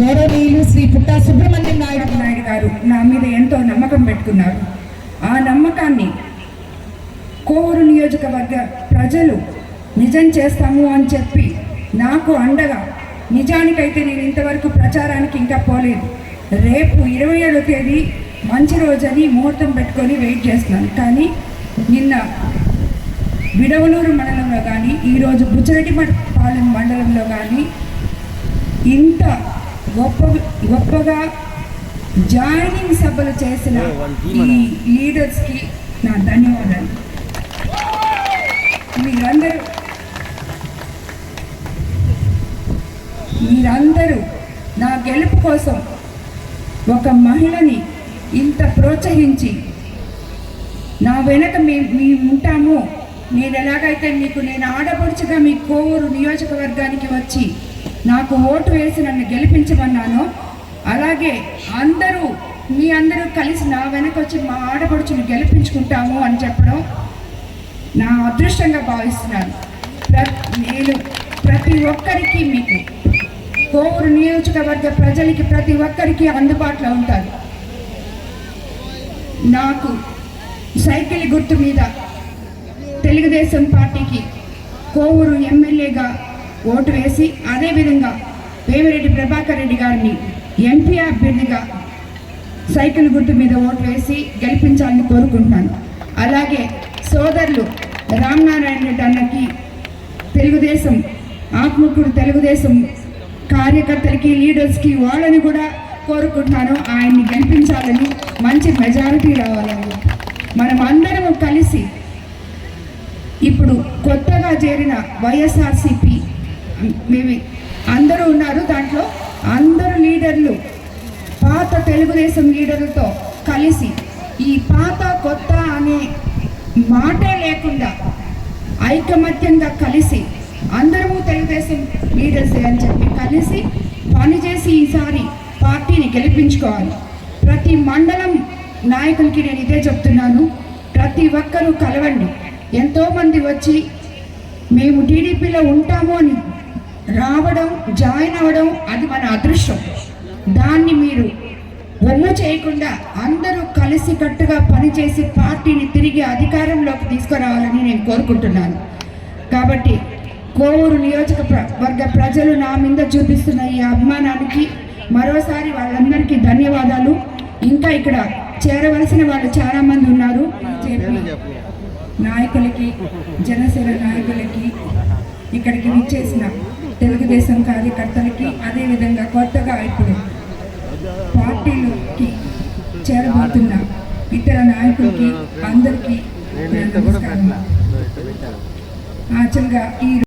శేషన్ గౌరవనీయులు శ్రీ పుట్టా సుబ్రహ్మణ్యం నాయుడు నాయుడు గారు నా మీద ఎంతో నమ్మకం పెట్టుకున్నారు. ఆ నమ్మకాన్ని కోవూరు నియోజకవర్గ ప్రజలు నిజం చేస్తాము అని చెప్పి నాకు అండగా నిజానికైతే నేను ఇంతవరకు ప్రచారానికి ఇంకా పోలేదు. రేపు ఇరవై ఏడో తేదీ మంచి రోజని ముహూర్తం పెట్టుకొని వెయిట్ చేస్తున్నాను. కానీ నిన్న విడవలూరు మండలంలో కానీ ఈరోజు బుచ్చరెడ్డిపాలెం మండలంలో కానీ ఇంత గొప్ప గొప్పగా జాయినింగ్ సభలు చేసిన ఈ లీడర్స్కి నా ధన్యవాదాలు. మీరందరూ మీరందరూ నా గెలుపు కోసం ఒక మహిళని ఇంత ప్రోత్సహించి నా వెనక మీ మేము ఉంటాము. నేను ఎలాగైతే మీకు నేను ఆడపడుచుగా మీ కోవూరు నియోజకవర్గానికి వచ్చి నాకు ఓటు వేసి నన్ను గెలిపించమన్నాను. అలాగే అందరూ మీ అందరూ కలిసి నా వెనక వచ్చి మా ఆడపడుచుని గెలిపించుకుంటాము అని చెప్పడం నా అదృష్టంగా భావిస్తున్నాను. ప్ర నేను ప్రతి ఒక్కరికి మీకు కోవూరు నియోజకవర్గ ప్రజలకి ప్రతి ఒక్కరికి అందుబాటులో ఉంటారు నాకు సైకిల్ గుర్తు మీద తెలుగుదేశం పార్టీకి కోవూరు ఎమ్మెల్యేగా ఓటు వేసి అదేవిధంగా వేమిరెడ్డి ప్రభాకర్ రెడ్డి గారిని ఎంపీ అభ్యర్థిగా సైకిల్ గుర్తు మీద ఓటు వేసి గెలిపించాలని కోరుకుంటున్నాను. అలాగే సోదరులు రామనారాయణ రెడ్డి అన్నకి తెలుగుదేశం ఆత్మకూరు తెలుగుదేశం కార్యకర్తలకి లీడర్స్కి వాళ్ళని కూడా కోరుకుంటున్నాను. ఆయన్ని గెలిపించాలని మంచి మెజారిటీ రావాలని. మనం అందరం కలిసి ఇప్పుడు కొత్తగా చేరిన వైఎస్ఆర్సిపి మేము. అందరూ ఉన్నారు దాంట్లో. అందరు లీడర్లు. పాత తెలుగుదేశం లీడర్లతో కలిసి ఈ పాత కొత్త అనే మాటే లేకుండా ఐకమత్యంగా కలిసి అందరము తెలుగుదేశం లీడర్స్ అని చెప్పి కలిసి పనిచేసి ఈసారి పార్టీని గెలిపించుకోవాలి. ప్రతి మండలం నాయకులకి నేను ఇదే చెప్తున్నాను. ప్రతి ఒక్కరూ కలవండి. ఎంతోమంది వచ్చి మేము టీడీపీలో ఉంటాము అని రావడం జాయిన్ అవ్వడం అది మన అదృష్టం. దాన్ని మీరు ఒమ్ము చేయకుండా అందరూ కలిసి కట్టుగా పనిచేసి పార్టీని తిరిగి అధికారంలోకి తీసుకురావాలని నేను కోరుకుంటున్నాను. కాబట్టి కోవూరు నియోజక వర్గ ప్రజలు నా మీద చూపిస్తున్న ఈ అభిమానానికి మరోసారి వాళ్ళందరికీ ధన్యవాదాలు. ఇంకా ఇక్కడ చేరవలసిన వాళ్ళు చాలామంది ఉన్నారు. నాయకులకి జనసేన నాయకులకి ఇక్కడికి విచ్చేసిన తెలుగుదేశం కార్యకర్తలకి అదేవిధంగా కొత్తగా ఇప్పుడు పార్టీలోకి చేరబోతున్న ఇతర నాయకులకి అందరికీ నా నమస్కారం. ఈ